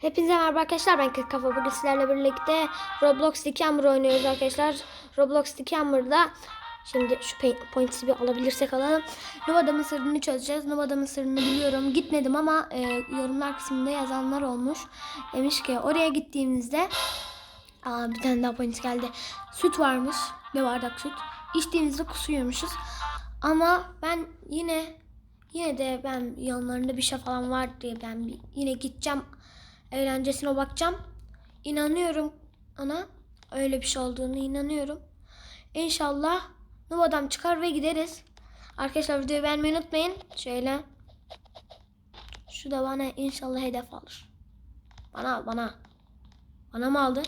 Hepinize merhaba arkadaşlar. Ben Kırk Kafa. Bugün sizlerle birlikte Roblox Hammer oynuyoruz arkadaşlar. Roblox Sticky Hammer'da şimdi şu points'i bir alabilirsek alalım. Nova'damın sırrını çözeceğiz. Nova'damın sırrını biliyorum. Gitmedim ama e, yorumlar kısmında yazanlar olmuş. Demiş ki oraya gittiğimizde aa, bir tane daha points geldi. Süt varmış. Bir bardak süt. İçtiğimizde kusuyormuşuz. Ama ben yine yine de ben yanlarında bir şey falan var diye ben yine gideceğim eğlencesine bakacağım. İnanıyorum ona öyle bir şey olduğunu inanıyorum. İnşallah Nova'dan çıkar ve gideriz. Arkadaşlar videoyu beğenmeyi unutmayın. Şöyle. Şu da bana inşallah hedef alır. Bana bana. Bana mı aldı?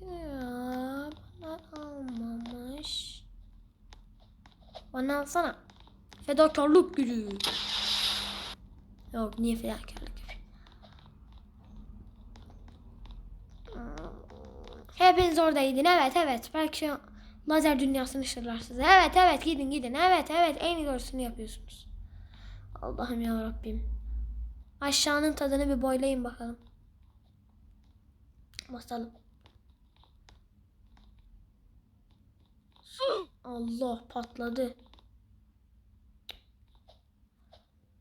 Ya bana almamış. Bana alsana. Fedakarlık gücü. Yok niye fedakarlık Hepiniz oradaydın. Evet evet. Belki şu lazer dünyasını ışırlar size. Evet evet gidin gidin. Evet evet en doğrusunu yapıyorsunuz. Allah'ım ya Rabbim. Aşağının tadını bir boylayın bakalım. Basalım. Allah patladı.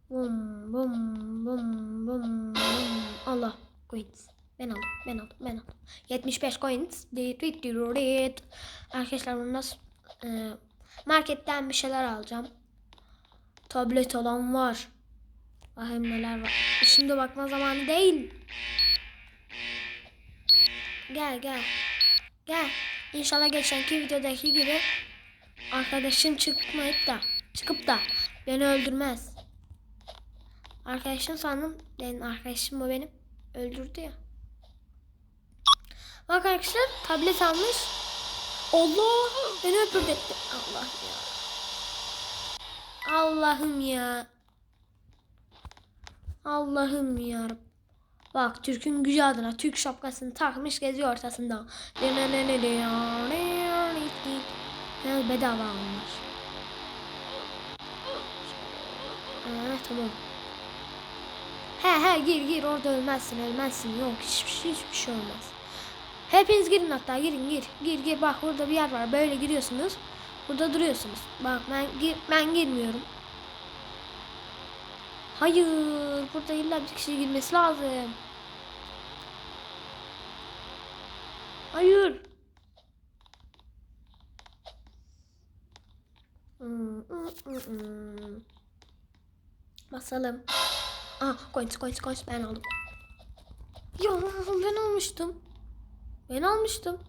Bum bum bum bum bum. Allah coins. Ben aldım, ben aldım, ben aldım. 75 coins. Arkadaşlar bunu nasıl e, marketten bir şeyler alacağım. Tablet olan var. Bakayım neler var. Şimdi bakma zamanı değil. Gel gel. Gel. İnşallah geçenki videodaki gibi arkadaşım çıkmayıp da çıkıp da beni öldürmez. Arkadaşım sandım. Benim arkadaşım o benim. Öldürdü ya. Bak arkadaşlar tablet almış. Allah beni öldürdü. Allah ya. Allah'ım ya. Allah'ım ya. Bak Türk'ün gücü adına Türk şapkasını takmış geziyor ortasında. Ya bedava almış. Aa, tamam. He he gir gir orada ölmezsin ölmezsin yok hiçbir şey hiçbir şey olmaz. Hepiniz girin hatta girin gir gir gir bak burada bir yer var böyle giriyorsunuz. Burada duruyorsunuz. Bak ben gir ben girmiyorum. Hayır burada illa bir kişi girmesi lazım. Hayır. Basalım. Ah coins coins coins ben aldım. Ya ben almıştım. Ben almıştım.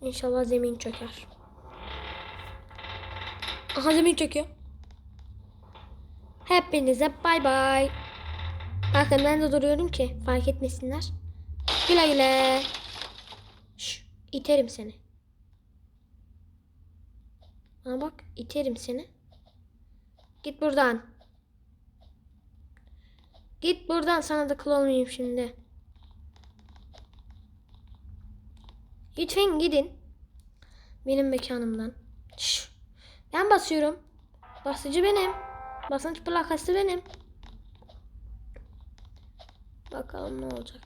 İnşallah zemin çöker. Aha zemin çöküyor. Hepinize bay bay. Bakın ben de duruyorum ki fark etmesinler. Güle güle. Şş, iterim seni. Bana bak iterim seni. Git buradan. Git buradan sana da kıl olmayayım şimdi. Lütfen gidin. Benim mekanımdan. Şş. Ben basıyorum. Basıcı benim. Basınç plakası benim. Bakalım ne olacak.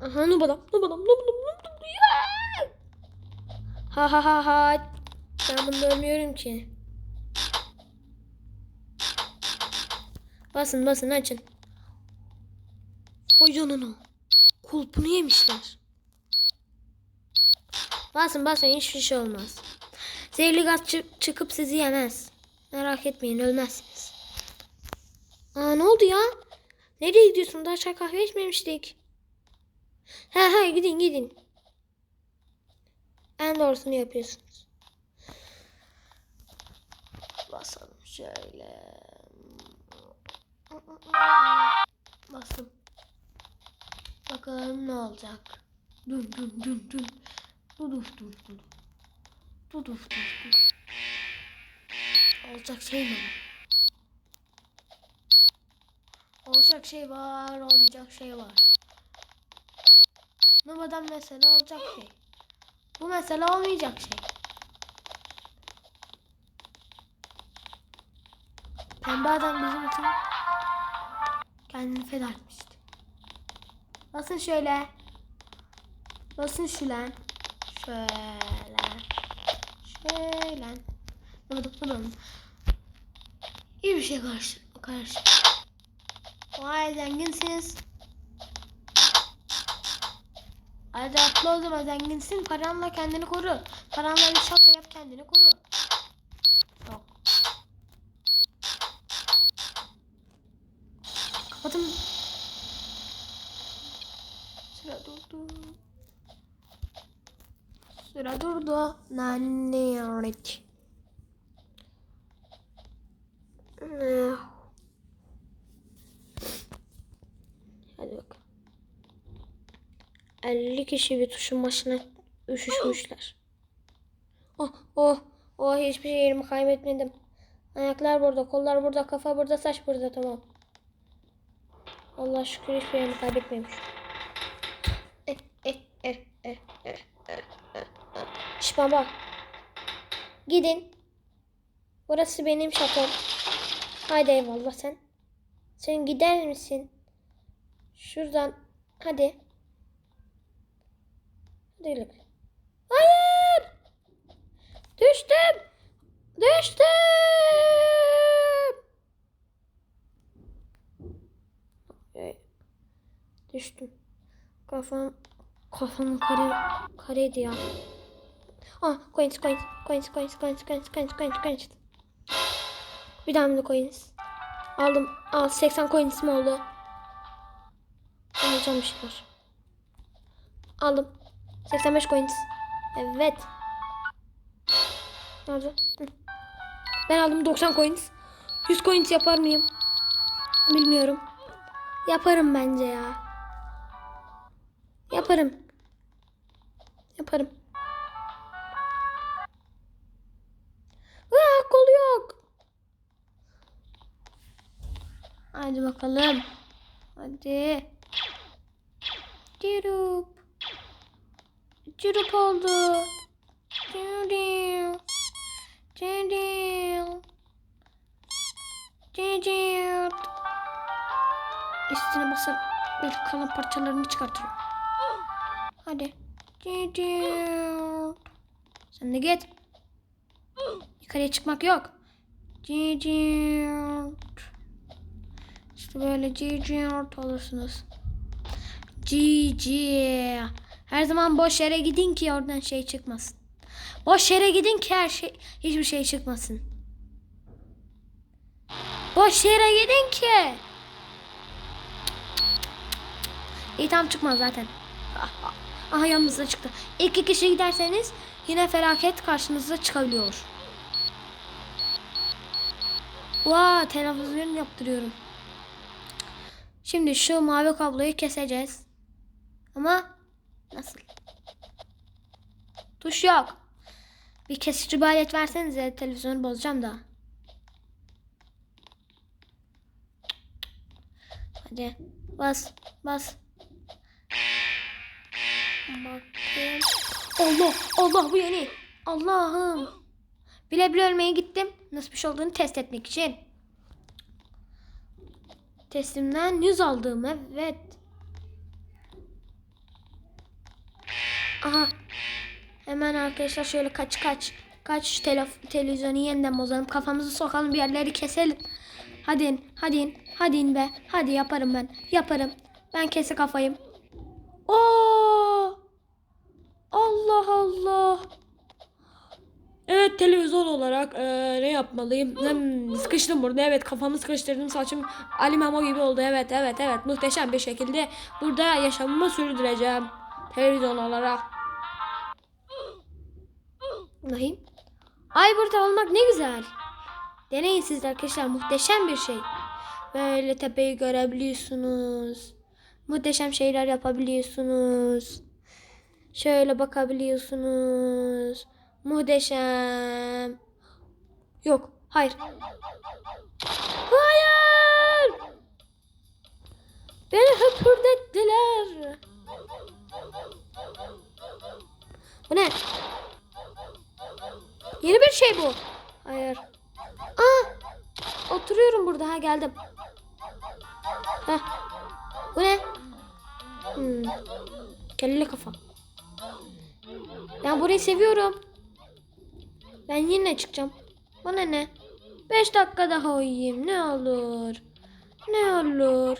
Aha nubalam nubalam nubalam nubalam. Ha ha ha ha. Ben bunu ölmüyorum ki. Basın basın açın. Oy canına. Kulpunu yemişler. Basın basın hiçbir şey olmaz. Zehirli gaz çı- çıkıp sizi yemez. Merak etmeyin ölmezsiniz. Aa ne oldu ya? Nereye gidiyorsun? Daha çay kahve içmemiştik. He he gidin gidin. En doğrusunu yapıyorsunuz. Basalım şöyle. Bastım. Bakalım ne olacak. Dün dün dün dün. Duduf duf duf. Duduf duf duf. Olacak şey mi? Olacak şey var, olmayacak şey var. Numadan mesele olacak şey. Bu mesele olmayacak şey. Pembe adam bizim için kendini feda etmişti. Basın şöyle. Basın şöyle. Şöyle. Şöyle. Vurdum vurdum. İyi bir şey karşı. karşı. Vay zenginsiniz. Hadi atla o zaman zenginsin. Paranla kendini koru. Paranla bir şato yap kendini koru. Yok. Kapatın. Sıra durdu. Sıra durdu. Nanet. Hadi bakalım. 50 kişi bir tuşun başına üşüşmüşler. Oh oh oh hiçbir şey yerimi kaybetmedim. Ayaklar burada, kollar burada, kafa burada, saç burada tamam. Allah şükür hiçbir yerimi kaybetmemiş. Eh, eh, eh, eh, eh. Şş baba. Gidin. Burası benim şatom. Haydi eyvallah sen. Sen gider misin? Şuradan. Hadi. Hadi. Hayır. Düştüm. Düştüm. Ay, Düştüm. Kafam kafam kare kareydi ya. Ah coins coins coins coins coins coins coins coins coins. Bir tane de coins. Aldım. Al 80 coins mi oldu? Alacağım bir şeyler. Aldım. 85 coins. Evet. Nerede? Ben aldım 90 coins. 100 coins yapar mıyım? Bilmiyorum. Yaparım bence ya. Yaparım. Yaparım. Hadi bakalım. Hadi. Cirup. Cirup oldu. Cirup. Cirup. Cirup. Üstüne basıp bir kalan parçalarını çıkartırım. Hadi. Cirup. Sen de git. Yukarıya çıkmak yok. Cirup. İşte böyle cirup olursunuz. Cici. Her zaman boş yere gidin ki oradan şey çıkmasın. Boş yere gidin ki her şey hiçbir şey çıkmasın. Boş yere gidin ki. İyi tam çıkmaz zaten. Aha, yanınıza çıktı. İki kişi giderseniz yine felaket karşınıza çıkabiliyor. Vaa televizyon yaptırıyorum. Şimdi şu mavi kabloyu keseceğiz. Ama nasıl? Tuş yok. Bir kesici bir alet versenize televizyonu bozacağım da. Hadi bas bas. Bakayım. Allah Allah bu yeni. Allah'ım. Bile bile ölmeye gittim. Nasıl bir şey olduğunu test etmek için. Testimden 100 aldım evet. Aha. Hemen arkadaşlar şöyle kaç kaç. Kaç şu televizyonu yeniden bozalım. Kafamızı sokalım bir yerleri keselim. Hadi in, hadi in, hadi in be. Hadi yaparım ben. Yaparım. Ben kese kafayım. Oo! Allah Allah. Evet televizyon olarak eee, ne yapmalıyım? Sıkıştım burada. Evet kafamı sıkıştırdım. Saçım Ali Mamo gibi oldu. Evet evet evet. Muhteşem bir şekilde burada yaşamımı sürdüreceğim. Televizyon olarak. Bakayım. Ay burada olmak ne güzel. Deneyin siz arkadaşlar. Muhteşem bir şey. Böyle tepeyi görebiliyorsunuz. Muhteşem şeyler yapabiliyorsunuz. Şöyle bakabiliyorsunuz. Muhteşem. Yok. Hayır. Hayır. Beni höpürdettiler. Bu ne? Yeni bir şey bu. Hayır. Aa! Oturuyorum burada ha geldim. Heh. Bu ne? Hmm. Kelle kafa. Ben burayı seviyorum. Ben yine çıkacağım. Bana ne? 5 dakika daha uyuyayım ne olur. Ne olur.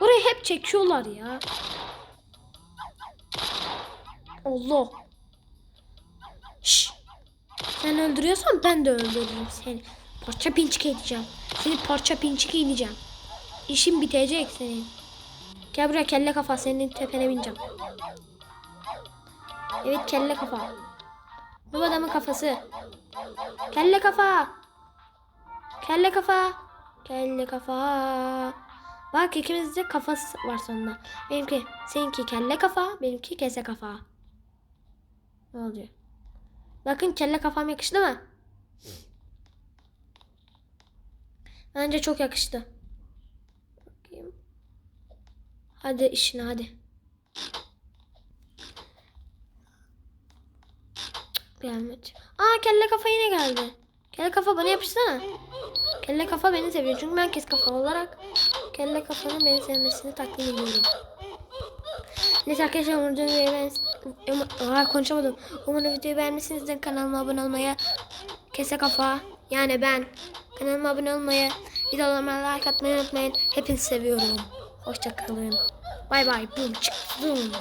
Burayı hep çekiyorlar ya. Allah. Şş. Sen öldürüyorsan ben de öldürürüm seni. Parça pinçik edeceğim. Seni parça pinçik edeceğim. İşin bitecek senin. Gel buraya kelle kafa senin tepene bineceğim. Evet kelle kafa. Bu adamın kafası. Kelle kafa. Kelle kafa. Kelle kafa. Bak ikimizde kafası var sonunda. Benimki seninki kelle kafa, benimki kese kafa. Ne oluyor? Bakın kelle kafam yakıştı mı? Bence çok yakıştı. Bakayım. Hadi işine hadi. Gelmedi. Aa kelle kafa yine geldi. Kelle kafa bana yapışsana. Kelle kafa beni seviyor. Çünkü ben kes kafa olarak kelle kafanın beni sevmesini takdim ediyorum. Neyse arkadaşlar umarım videoyu beğen... Aa, konuşamadım. Umarım videoyu beğenmişsinizdir. Kanalıma abone olmayı, kese kafa yani ben kanalıma abone olmayı, videolarıma like atmayı unutmayın. Hepinizi seviyorum. Hoşçakalın. Bay bay. Bum çık. Bum.